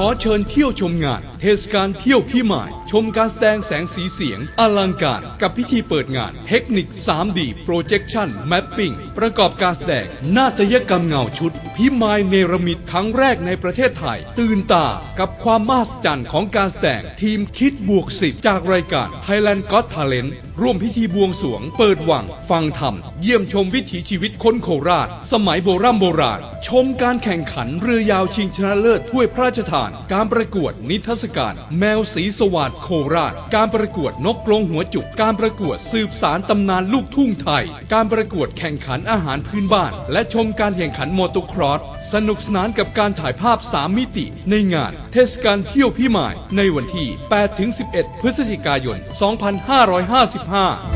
ขอเชิญเที่ยวชมงาน เทศกาลเที่ยวพี่หมาย ชมการแสดงแสงสีเสียง อลังการกับพิธีเปิดงาน เทคนิค 3D Projection Mapping ประกอบการแสดง นาฏยกรรมเงาชุด พิมายเนรมิตครั้งแรกในประเทศไทย ตื่นตากับความมหัศจรรย์ของการแสดงทีมคิดบวกสิบจากรายการ Thailand Got Talent ร่วมพิธีบวงสวง เปิดวัง ฟังธรรม เยี่ยมชมวิถีชีวิตคนโคราช สมัยโบรโบราณ ชมการแข่งขันเรือยาวชิงชนะเลิศถ้วยพระราชทาน การประกวดนิทรรศการ แมวสีสวัสดโคราช การประกวดนกกรงหัวจุก การประกวดสืบสารตำนานลูกทุ่งไทย การประกวดแข่งขันอาหารพื้นบ้าน และชมการแข่งขันมอเตอร์ครอส สนุกสนานกับการถ่ายภาพ 3 มิติ ในงาน เทศกาลเที่ยวพี่หมายในวันที่ 8-11 พฤศจิกายน 2550哈。